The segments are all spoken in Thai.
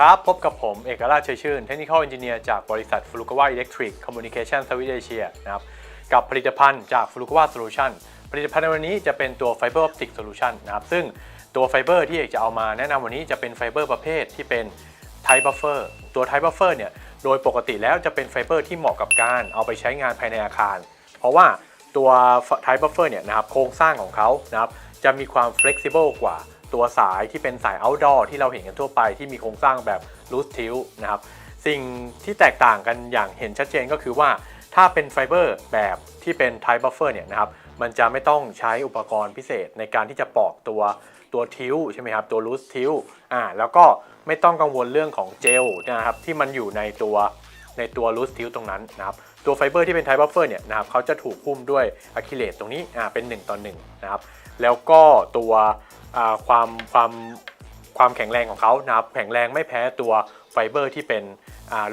ครับ พบกับผม เอกราชเชยชื่น Technical Engineer จากบริษัท Furukawa Electric Communication Service Asia นะครับ กับผลิตภัณฑ์จาก Furukawa Solution ผลิตภัณฑ์ในวันนี้จะเป็นตัว Fiber Optic Solution นนะครับ ซึ่งตัวไฟเบอร์ที่เอกจะเอามาแนะนำวันนี้จะเป็นไฟเบอร์ประเภทที่เป็น Type Buffer ตัว Type Buffer เนี่ย โดยปกติแล้วจะเป็นไฟเบอร์ที่เหมาะกับการเอาไปใช้งานภายในอาคาร เพราะว่าตัว Type Buffer เนี่ยนะครับโครงสร้างของเขานะครับจะมีความ flexible กว่า ตัวสายที่เป็นสาย outdoor ที่เราเห็นกันทั่วไปที่มีโครงสร้างแบบ loose tilt นะครับ สิ่งที่แตกต่างกันอย่างเห็นชัดเจนก็คือว่าถ้าเป็นไฟเบอร์แบบที่เป็น Type Buffer เนี่ยนะครับ มันจะไม่ต้องใช้อุปกรณ์พิเศษในการที่จะปอกตัวตัวทิวใช่ไหมครับ ตัว loose tilt อ่าแล้วก็ไม่ต้องกังวลเรื่องของเจลนะครับที่มันอยู่ในตัวในตัว loose tilt ตรงนั้นนะครับตัวไฟเบอร์ที่เป็น Type Buffer เนี่ยนะครับเขาจะถูกหุ้มด้วยอะคริเลตตรงนี้อ่าเป็น 1 ต่อ1นะครับแล้วก็ตัว ความความความแข็งแรงของเขานะครับแข็งแรงไม่แพ้ตัวไฟเบอร์ที่เป็น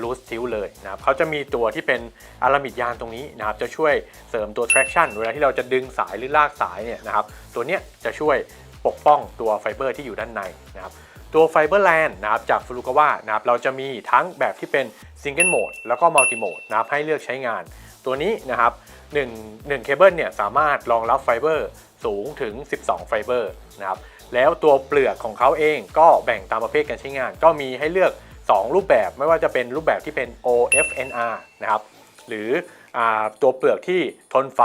ลูสทิลเลยนะครับเขาจะมีตัวที่เป็นอารามิดยางตรงนี้นะครับจะช่วยเสริมตัว traction เวลาที่เราจะดึงสายหรือลากสายเนี่ยนะครับตัวเนี้ยจะช่วยปกป้องตัวไฟเบอร์ที่อยู่ด้านในนะครับตัวไฟเบอร์แลนนะครับจากฟูรุกาวะนะครับเราจะมีทั้งแบบที่เป็น Single Mode แล้วก็ Multi Mode นะครับให้เลือกใช้งาน ตัวนี้นะครับ1 1เคเบิลเนี่ยสามารถรองรับไฟเบอร์ สูงถึง 12 ไฟเบอร์นะครับแล้วตัวเปลือกของเขาเองก็แบ่งตามประเภทการใช้งาน ก็มีให้เลือก 2 รูปแบบไม่ว่าจะเป็นรูปแบบที่เป็น OFNR นะครับหรืออตัวเปลือกที่ทนไฟ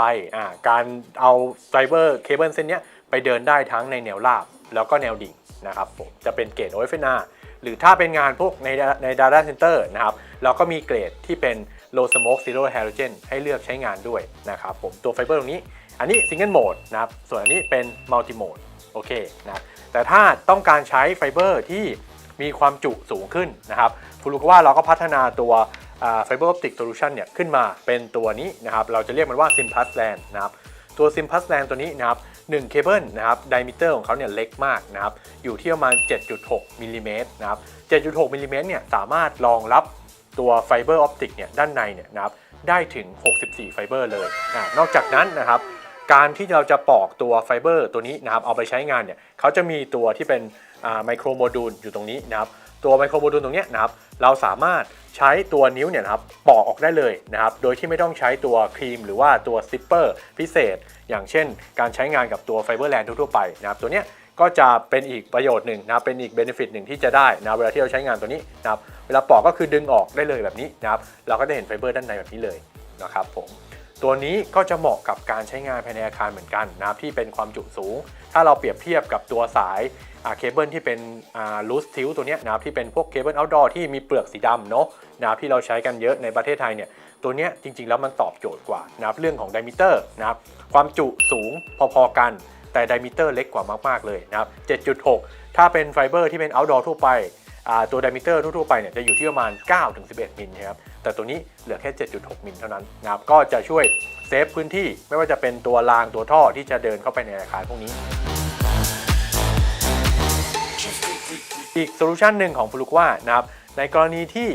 การเอาไฟเบอร์เคเบิลเส้นนี้ไปเดินได้ทั้งในแนวราบแล้วก็แนวดิ่งนะครับผมจะเป็นเกรด OFNR หรือถ้าเป็นงานพวกในใน Data Center นะครับเราก็มีเกรดที่เป็น Low Smoke Zero Halogen ให้เลือกใช้งานด้วยนะครับผมตัวไฟเบอร์ตรงนี้ อันนี้ Single Mode นะครับ ส่วนอันนี้เป็น Multi Mode โอเคนะแต่ถ้าต้องการใช้ไฟเบอร์ที่มีความจุสูงขึ้นนะครับฟูรุกว่าเราก็พัฒนาตัวไฟเบอร์ออปติกโซลูชันเนี่ยขึ้นมาเป็นตัวนี้นะครับ เราจะเรียกมันว่า Simpus LAN นะครับ ตัว Simpus LAN ตัวนี้นะครับ1เคเบิลนะครับไดมิเตอร์ของเขาเนี่ยเล็กมากนะครับ อยู่ที่ประมาณ 7.6มิลลิเมตรนะครับ 7.6มิลลิเมตรเนี่ยสามารถรองรับตัวไฟเบอร์ออปติกเนี่ยด้านในเนี่ยนะครับได้ถึง 64 ไฟเบอร์เลยอนอกจากนั้นนะครับ การที่เราจะปอกตัวไฟเบอร์ตัวนี้นะครับเอาไปใช้งานเนี่ยเขาจะมีตัวที่เป็นไมโครโมดูลอยู่ตรงนี้นะครับตัวไมโครโมดูลตรงนี้นะครับเราสามารถใช้ตัวนิ้วเนี่ยครับปอกออกได้เลยนะครับโดยที่ไม่ต้องใช้ตัวครีมหรือว่าตัวซิปเปอร์พิเศษ อย่างเช่น การใช้งานกับตัวไฟเบอร์แลนด์ทั่วไปนะครับตัวเนี้ยก็จะเป็นอีกประโยชน์หนึ่งนะเป็นอีกเบนฟิตหนึ่งที่จะได้นะเวลาที่เราใช้งานตัวนี้นะครับเวลาปอกก็คือดึงออกได้เลยแบบนี้นะครับเราก็จะเห็นไฟเบอร์ด้านในแบบนี้เลยนะครับผม ตัวนี้ก็จะเหมาะกับการใช้งานภายในอาคารเหมือนกันนะครับที่เป็นความจุสูง ถ้าเราเปรียบเทียบกับตัวสายเคเบิลที่เป็นลูสทิลตัวนี้นะครับที่เป็นพวกเคเบิลเอาท์ดอร์ที่มีเปลือกสีดำเนาะนะครับที่เราใช้กันเยอะในประเทศไทยเนี่ยตัวเนี้ยจริงๆแล้วมันตอบโจทย์กว่านะครับเรื่องของไดมิเตอร์นะครับความจุสูงพอๆกัน แต่ไดมิเตอร์เล็กกว่ามากๆเลยนะครับ 7.6 ถ้าเป็นไฟเบอร์ที่เป็นเอาท์ดอร์ทั่วไปตัวไดมิเตอร์ทั่วๆไปเนี่ยจะอยู่ที่ประมาณ 9-11 มิลครับ แต่ตัวนี้เหลือแค่ 7.6 มิลเท่านั้นนะครับก็จะช่วยเซฟพื้นที่ไม่ว่าจะเป็นตัวรางตัวท่อที่จะเดินเข้าไปในอาคารพวกนี้ อีกโซลูชันหนึ่งของฟลุกว่านะครับในกรณีที่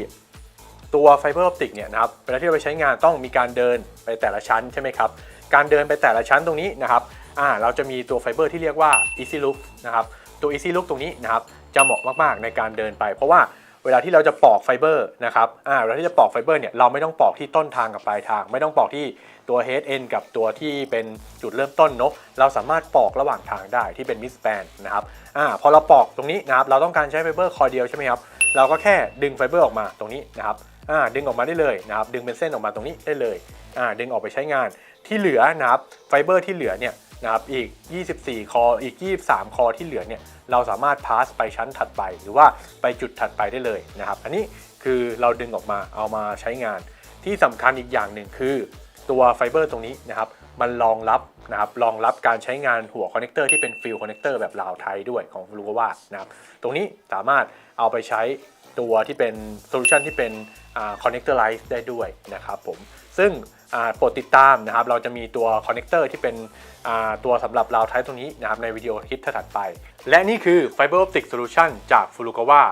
ตัวไฟเบอร์ออปติกเนี่ยนะครับเวลาที่เราไปใช้งานต้องมีการเดินไปแต่ละชั้นใช่ไหมครับ การเดินไปแต่ละชั้นตรงนี้นะครับอ่าเราจะมีตัวไฟเบอร์ที่เรียกว่า Easy Look นะครับตัว Easy Look ตรงนี้นะครับจะเหมาะมากๆในการเดินไป เพราะว่า เวลาที่เราจะปอกไฟเบอร์นะครับอ่าเวลาที่จะปอกไฟเบอร์เนี่ยเราไม่ต้องปอกที่ต้นทางกับปลายทาง ไม่ต้องปอกที่ตัว head end กับตัวที่เป็นจุดเริ่มต้นเนอะเราสามารถปอกระหว่างทางได้ที่เป็น mid span นะครับอ่าพอเราปอกตรงนี้นะครับเราต้องการใช้ไฟเบอร์คอเดียวใช่ไหมครับเราก็แค่ดึงไฟเบอร์ออกมาตรงนี้นะครับอ่าดึงออกมาได้เลยนะครับดึงเป็นเส้นออกมาตรงนี้ได้เลยอ่าดึงออกไปใช้งานที่เหลือนะครับไฟเบอร์ที่เหลือเนี่ย นะครับอีก 24 คออีก 23 คอที่เหลือเนี่ยเราสามารถพาสไปชั้นถัดไป หรือว่าไปจุดถัดไปได้เลยนะครับ อันนี้คือเราดึงออกมาเอามาใช้งาน ที่สำคัญอีกอย่างหนึ่งคือ ตัวไฟเบอร์ตรงนี้นะครับมันรองรับนะครับรองรับการใช้งานหัวคอนเนคเตอร์ที่เป็นฟิลคอนเนคเตอร์แบบลาวไทยด้วยของลูกว่านะครับตรงนี้สามารถเอาไปใช้ตัวที่เป็นโซลูชันที่เป็นคอนเนคเตอร์ไลท์ได้ด้วยนะครับผมซึ่ง โปรดติดตามนะครับ เราจะมีตัวคอนเนคเตอร์ที่เป็นอ่าตัวสำหรับราวไทป์ตรงนี้นะครับในวิดีโอคลิปถัดไป และนี่คือ Fiber Optic Solution จาก Furukawa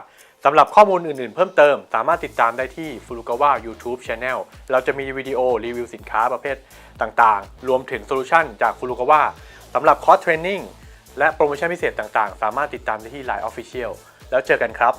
สำหรับข้อมูลอื่นๆ เพิ่มเติม สามารถติดตามได้ที่ Furukawa YouTube Channel เราจะมีวิดีโอรีวิวสินค้าประเภทต่างๆ รวมถึงโซลูชันจาก Furukawa สำหรับคอร์สเทรนนิ่งและโปรโมชั่นพิเศษต่างๆ สามารถติดตามได้ที่ Line Official แล้วเจอกันครับ